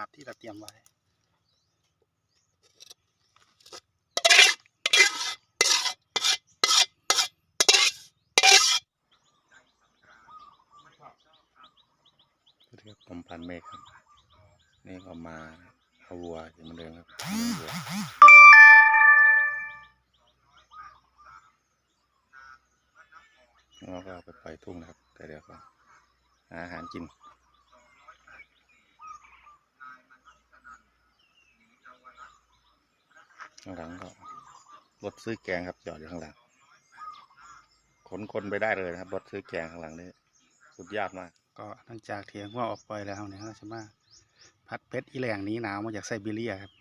าบที่เราเตรียมไว้สวัสดีครับผมพันเมฆครับ นี่ก็มาเอาวัวเหมือนเดิมครับวัวแล้วก็เอาไปปล่อยทุ่งนะครับ แต่เดี๋ยวก็อาหารกิน ข้างหลังก็รถซื้อแกงครับจอดอยู่ข้างหลัง ขนคนไปได้เลยนะครับรถซื้อแกงข้างหลังนี่สุดยอดมากก็หลังจากเถียงว่าออกไปแล้วเนี่ยเราจะมพัดเพชรอีแหลงหนีหนาวมาจากไซบีเรียครับ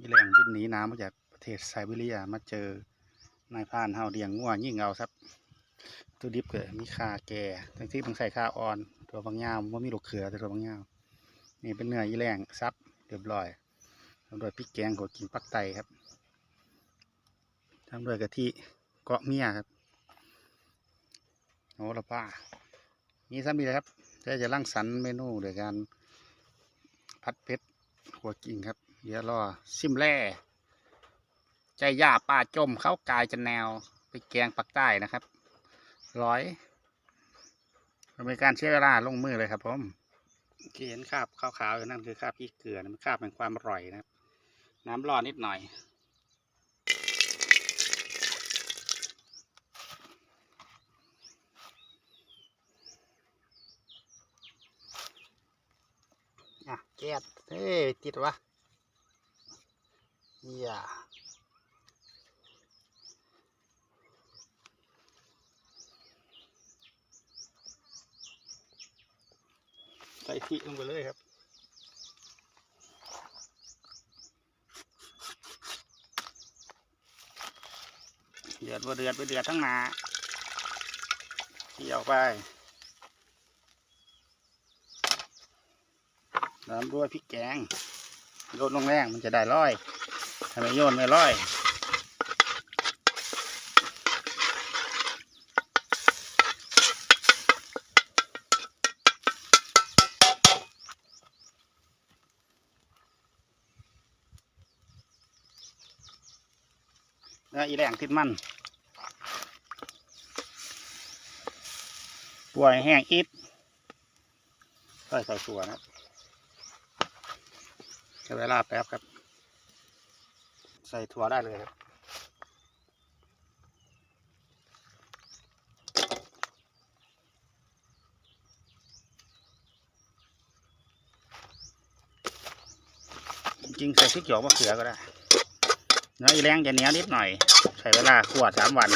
อีแหลงบินหนีหนาวมาจากประเทศไซบีเรียมาเจอนายพานเฮาเลี้ยงงัวยิ่งเอาครับตัวดิบเกิดมีค่าแก่ทั้งที่ต้องใส่คาอ่อน ตัวบางยาวว่ามีลูกเขือแต่ตัวบางยาวนี่เป็นเนื้ออีแหลงซับเรียบร้อย ทำด้วยพริกแกงกดกินปักไตครับทำด้วยกะทิเกาะเมียครับโอ้ละป้ามีซ้ำอีกครับจะจะร่างสรรเมนูโดยการพัดเพชรหัวกิ่งครับ เดี๋ยวรอซิมแร่ใจย่าป้าจมเข้ากายจะแนวไปแกงปักใต้นะครับ ร้อยเป็นการเชื่อเวลาลงมือเลยครับผมที่เห็นคราบขาวๆอยู่นั่นคือคราบพริกเกลือนะมันคราบแห่งความอร่อยนะครับ น้ำร้อนนิดหน่อย อะแก๊สเฮ้ยติดวะอย่าใส่ที่ลงไปเลยครับ เดือดว่เดือดไปเดือดทั้งนาเที่ยวไปน้ำด้วยพริกแกงโยนลงแรงมันจะได้ร้อยทำไมโยนไม่ร้อย แล้วอีแรงติดมันป่วยแห้งอิดใส่ใส่สัวนะครับใช้เวลาแป๊บครับ ใส่ถั่วได้เลยครับจริงใส่พริกหยวกมะเขือก็ได้ เนื้ออีแรงจะเหนียวนิดหน่อย ใช้เวลาขวดสามวัน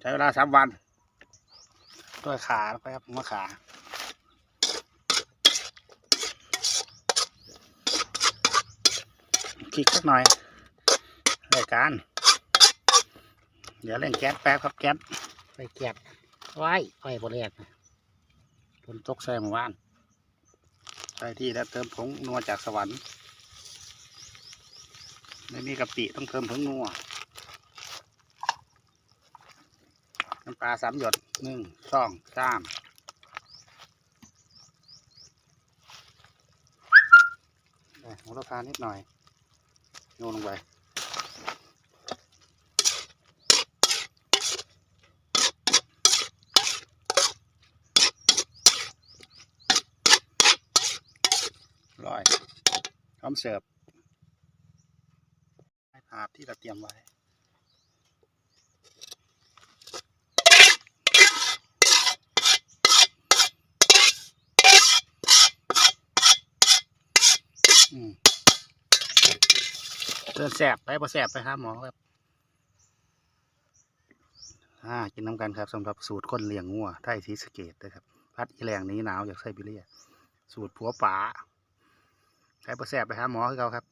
ใช้เวลาสามวันด้วยขาแล้วครับหัวขาคลิกสักหน่อยรายการ เดี๋ยวเล่นแก๊สแป๊บครับแก๊สไปแก๊สไว้ไฟบริเวณฝนตกใส่หมู่บ้าน ไปที่แล้วเติมผงนัวจากสวรรค์ไม่มีกะปิต้องเติมผงนัวน้ำปลาสามหยดหนึ่งสองสามได้หัวละพานิดหน่อยโยนลงไป ร้อยพร้อมเสิร์ฟให้ภาพที่เราเตรียมไว้อืมเดินแสบไปพอแสบไปหาหมอครับอ่ากินน้ำกันครับสำหรับสูตรคนเลี้ยงงัวไทยทีสเกตนะครับ พัดอีแรงนี้หนาวจากไซบีเรีย สูตรผัวป๋า ใครพอแสบไปหาหมอคือเขาครับ